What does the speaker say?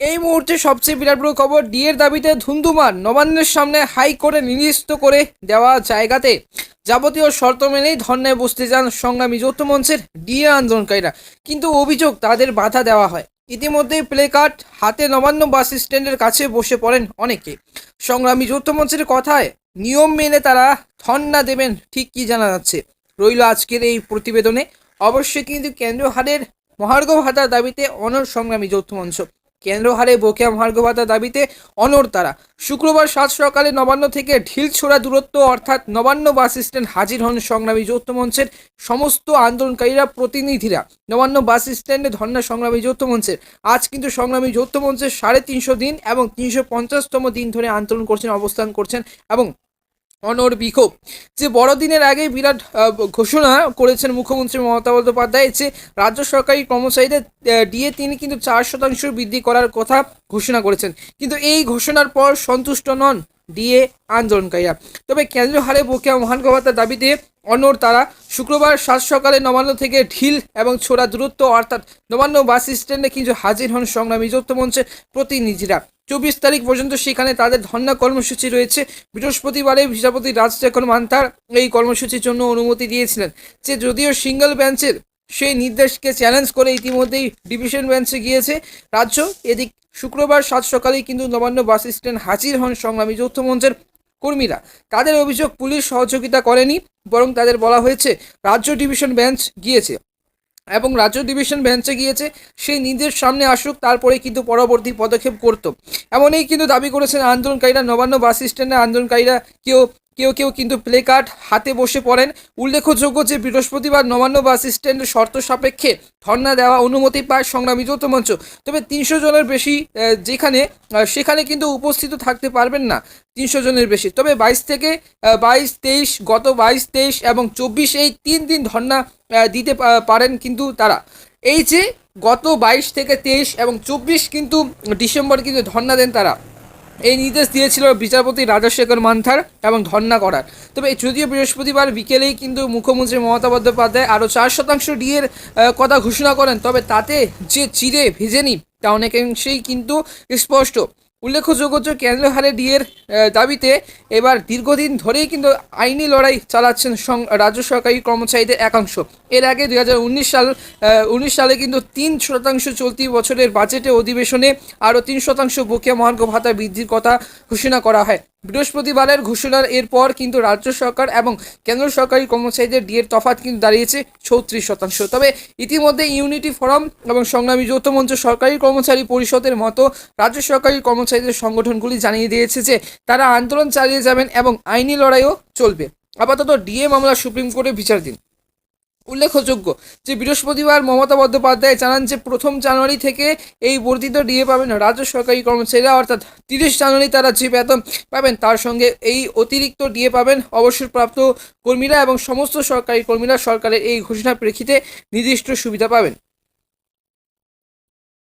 এই মুহূর্তে সবচেয়ে বিরাট বড় খবর, ডিএর দাবিতে ধুন্ধুমার নবান্নের সামনে হাই করে নির্দিষ্ট করে দেওয়া জায়গাতে যাবতীয় শর্ত মেনেই ধর্নায় বসতে যান সংগ্রামী যৌথ মঞ্চের ডিএ আন্দোলনকারীরা। কিন্তু অভিযোগ, তাদের বাধা দেওয়া হয়। ইতিমধ্যেই প্লে কার্ড হাতে নবান্ন বাস স্ট্যান্ডের কাছে বসে পড়েন অনেকে। সংগ্রামী যৌথ মঞ্চের কথায়, নিয়ম মেনে তারা ধর্না দেবেন, ঠিক কি জানা যাচ্ছে? রইল আজকের এই প্রতিবেদনে। অবশ্যই কিন্তু কেন্দ্রীয় হারের মহার্ঘ ভাতার দাবিতে অনর সংগ্রামী যৌথ মঞ্চ। কেন্দ্র হারে বকেয়া মহার্ঘ ভাতার দাবিতে অনর তারা। শুক্রবার সাত সকালে নবান্ন থেকে ঢিলছোড়া দূরত্ব অর্থাৎ নবান্ন বাস স্ট্যান্ড হাজির হন সংগ্রামী যৌথ মঞ্চের সমস্ত আন্দোলনকারীরা প্রতিনিধিরা। নবান্ন বাস স্ট্যান্ডে ধর্ণা সংগ্রামী যৌথ মঞ্চের। আজ কিন্তু সংগ্রামী যৌথ মঞ্চের সাড়ে তিনশো দিন এবং তিনশো পঞ্চাশতম দিন ধরে আন্দোলন করছেন, অবস্থান করছেন এবং অনর বিক্ষোভ। যে বড়দিনের আগে বিরাট ঘোষণা করেছেন মুখ্যমন্ত্রী মমতা বন্দ্যোপাধ্যায়, যে রাজ্য সরকারি কর্মচারীদের ডিএ তিনি কিন্তু চার শতাংশ বৃদ্ধি করার কথা ঘোষণা করেছেন। কিন্তু এই ঘোষণার পর সন্তুষ্ট নন ডিএ আন্দোলনকারীরা তবে কেন্দ্রীয় হারে বকেয়া মহান ভাতার দাবিতে অনর তারা শুক্রবার সাত সকালে নবান্ন থেকে ঢিল এবং ছোড়া দূরত্ব অর্থাৎ নবান্ন বাস স্ট্যান্ডে কিন্তু হাজির হন সংগ্রামী যৌথ মঞ্চের প্রতিনিধিরা। চব্বিশ তারিখ পর্যন্ত সেখানে তাদের ধর্ণা কর্মসূচি রয়েছে। বৃহস্পতিবারে বিচারপতি রাজশেখর মান্তার এই কর্মসূচির জন্য অনুমতি দিয়েছিলেন। যে যদিও সিঙ্গেল বেঞ্চের সেই নির্দেশকে চ্যালেঞ্জ করে ইতিমধ্যেই ডিভিশন বেঞ্চে গিয়েছে। রাজ্য এদিক শুক্রবার সাত সকালেই কিন্তু নবান্ন বাস স্ট্যান্ড হাজির হন সংগ্রামী যৌথ মঞ্চের কর্মীরা। তাদের অভিযোগ পুলিশ সহযোগিতা করেনি, বরং তাদের বলা হয়েছে রাজ্য ডিভিশন বেঞ্চ গিয়েছে এবং রাজ্য ডিভিশন বেঞ্চে গিয়েছে, সেই নির্দেশ সামনে আসুক, তারপরে কিন্তু পরবর্তী পদক্ষেপ করত। এমনই কিন্তু দাবি করেছেন আন্দোলনকারীরা, নবান্ন বাস স্ট্যান্ডে আন্দোলনকারীরা কেউ কেউ কেউ কিন্তু প্লে কার্ড হাতে বসে পড়েন। উল্লেখযোগ্য যে বৃহস্পতিবার নবান্ন বাস স্ট্যান্ডের শর্ত সাপেক্ষে ধর্ণা দেওয়া অনুমতি পায় সংগ্রামী যৌথ মঞ্চ। তবে তিনশো জনের বেশি যেখানে সেখানে কিন্তু উপস্থিত থাকতে পারবেন না তিনশো জনের বেশি। তবে বাইশ থেকে বাইশ, তেইশ, গত বাইশ, তেইশ এবং চব্বিশ এই তিন দিন ধর্ণা দিতে পারেন কিন্তু তারা। এই যে গত বাইশ থেকে তেইশ এবং চব্বিশ কিন্তু ডিসেম্বর কিন্তু ধর্ণা দেন তারা। এই নির্দেশ দিয়েছিল বিচারপতি রাজশেখর মান্থার এবং ধর্ণা করার। তবে যদিও বৃহস্পতিবার বিকেলেই কিন্তু মুখ্যমন্ত্রী মমতা বন্দ্যোপাধ্যায় আরও চার শতাংশ ডিএর কথা ঘোষণা করেন। তবে তাতে যে চিরে ভেজেনি তা অনেকাংশেই কিন্তু স্পষ্ট। উল্লেখযোগ্য যে কেন্দ্র হারে ডিএর দাবিতে এবার দীর্ঘদিন ধরেই কিন্তু আইনি লড়াই চালাচ্ছেন রাজ্য সরকারি কর্মচারীদের একাংশ। এর আগে দুই হাজার উনিশ সাল উনিশ সালে কিন্তু তিন শতাংশ চলতি বছরের বাজেটে অধিবেশনে আরও তিন শতাংশ বকেয়া মহার্ঘ ভাতা বৃদ্ধির কথা ঘোষণা করা হয়। বৃহস্পতিবারের ঘোষণার এরপর কিন্তু রাজ্য সরকার এবং কেন্দ্র সরকারি কর্মচারীদের ডিএর তফাত কিন্তু দাঁড়িয়েছে চৌত্রিশ শতাংশ। তবে ইতিমধ্যে ইউনিটি ফোরাম এবং সংগ্রামী যৌথ মঞ্চ সরকারি কর্মচারী পরিষদের মতো রাজ্য সরকারি কর্মচারীদের সংগঠনগুলি জানিয়ে দিয়েছে যে তারা আন্দোলন চালিয়ে যাবেন এবং আইনি লড়াইও চলবে। আপাতত ডিএ মামলা সুপ্রিম কোর্টে বিচার দিন উল্লেখযোগ্য যে বৃহস্পতিবার মমতা বন্দ্যোপাধ্যায় জানান যে প্রথম জানুয়ারি থেকে এই বর্ধিত ডিএ পাবেন রাজ্য সরকারি কর্মচারীরা, অর্থাৎ তিরিশ জানুয়ারি তারা যে বেতন পাবেন তার সঙ্গে এই অতিরিক্ত ডিএ পাবেন অবসরপ্রাপ্ত কর্মীরা এবং সমস্ত সরকারি কর্মীরা সরকারের এই ঘোষণার প্রেক্ষিতে নির্দিষ্ট সুবিধা পাবেন।